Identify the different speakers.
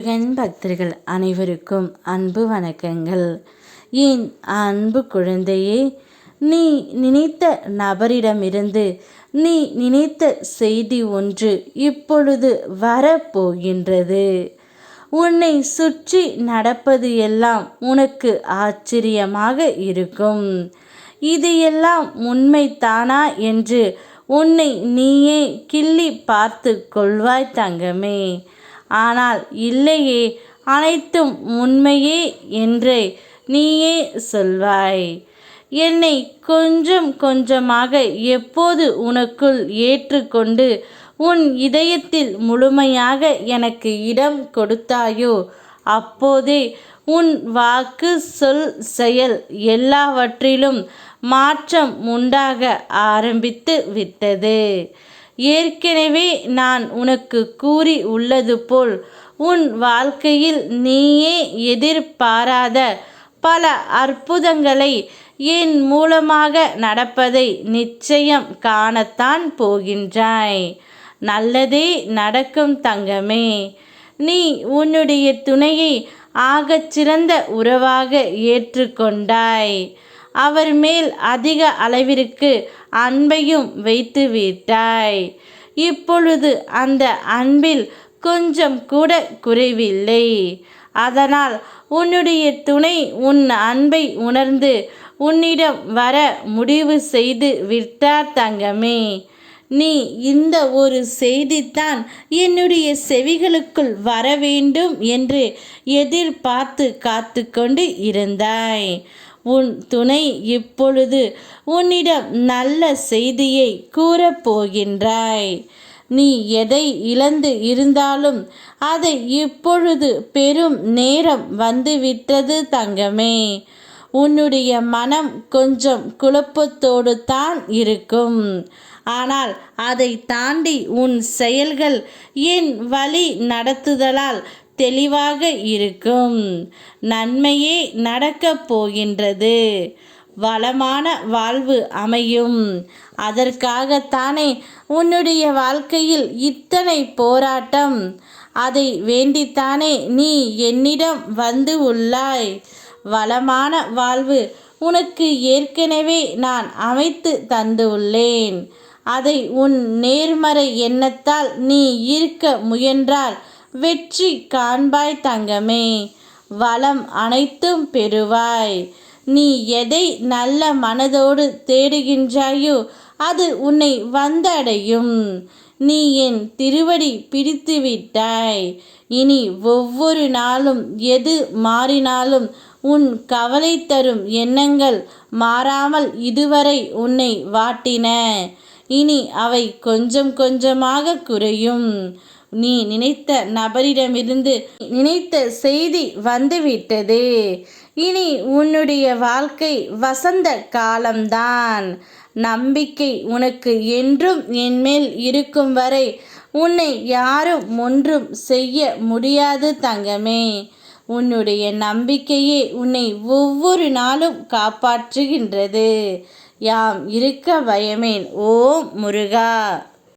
Speaker 1: முருகன் பக்தர்கள் அனைவருக்கும் அன்பு வணக்கங்கள். என் அன்பு குழந்தையே நீ நினைத்த நபரிடமிருந்து நீ நினைத்த செய்தி ஒன்று இப்பொழுது வரப்போகின்றது. உன்னை சுற்றி நடப்பது எல்லாம் உனக்கு ஆச்சரியமாக இருக்கும். இது எல்லாம் உண்மைதானா என்று உன்னை நீயே கிள்ளி பார்த்து கொள்வாய் தங்கமே. ஆனால் இல்லையே அனைத்தும் உண்மையே என்றே நீயே சொல்வாய். என்னை கொஞ்சம் கொஞ்சமாக எப்போது உனக்குள் ஏற்றுக்கொண்டு உன் இதயத்தில் முழுமையாக எனக்கு இடம் கொடுத்தாயோ அப்போதே உன் வாக்கு சொல் செயல் எல்லாவற்றிலும் மாற்றம் உண்டாக ஆரம்பித்து விட்டது. ஏற்கனவே நான் உனக்கு கூறி உள்ளது போல் உன் வாழ்க்கையில் நீயே எதிர்பாராத பல அற்புதங்களை என் மூலமாக நடப்பதை நிச்சயம் காணத்தான் போகின்றாய். நல்லதே நடக்கும் தங்கமே. நீ உன்னுடைய துணையை ஆகச்சிறந்த உறவாக ஏற்றுக்கொண்டாய். அவர் மேல் அதிக அளவிற்கு அன்பையும் வைத்து விட்டாய். இப்பொழுது அந்த அன்பில் கொஞ்சம் கூட குறைவில்லை. அதனால் உன்னுடைய துணை உன் அன்பை உணர்ந்து உன்னிடம் வர முடிவு செய்து விட்டார் தங்கமே. நீ இந்த ஒரு செய்தித்தான் என்னுடைய செவிகளுக்குள் வர வேண்டும் என்று எதிர்பார்த்து காத்து கொண்டு இருந்தாய். உன் துணை இப்பொழுது உன்னிடம் நல்ல செய்தியை கூறப்போகின்றாய். நீ எதை இழந்து இருந்தாலும் அதை இப்பொழுது பெரும் நேரம் வந்துவிட்டது தங்கமே. உன்னுடைய மனம் கொஞ்சம் குழப்பத்தோடு தான் இருக்கும். ஆனால் அதை தாண்டி உன் செயல்கள் என் வழி நடத்துதலால் தெளிவாக இருக்கும். நன்மையே நடக்கப் போகின்றது. வளமான வாழ்வு அமையும். அதற்காகத்தானே உன்னுடைய வாழ்க்கையில் இத்தனை போராட்டம். அதை வேண்டித்தானே நீ என்னிடம் வந்து உள்ளாய். வளமான வாழ்வு உனக்கு ஏற்கனவே நான் அமைத்து தந்து உள்ளேன். அதை உன் நேர்மறை எண்ணத்தால் நீ ஈர்க்க முயன்றால் வெற்றி காண்பாய் தங்கமே. வளம் அனைத்தும் பெறுவாய். நீ எதை நல்ல மனதோடு தேடுகின்றாயோ அது உன்னை வந்தடையும். நீ என் திருவடி பிடித்து விட்டாய் இனி ஒவ்வொரு நாளும் எது மாறினாலும் உன் கவலை தரும் எண்ணங்கள் மாறாமல் இதுவரை உன்னை வாட்டின. இனி அவை கொஞ்சம் கொஞ்சமாக குறையும். நீ நினைத்த நபரிடமிருந்து நினைத்த செய்தி வந்துவிட்டது. இனி உன்னுடைய வாழ்க்கை வசந்த காலம்தான். நம்பிக்கை உனக்கு என்றும் என்மேல் இருக்கும் வரை உன்னை யாரும் ஒன்றும் செய்ய முடியாது தங்கமே. உன்னுடைய நம்பிக்கையே உன்னை ஒவ்வொரு நாளும் காப்பாற்றுகின்றது. யாம் இருக்க பயமேன் ஓம் முருகா!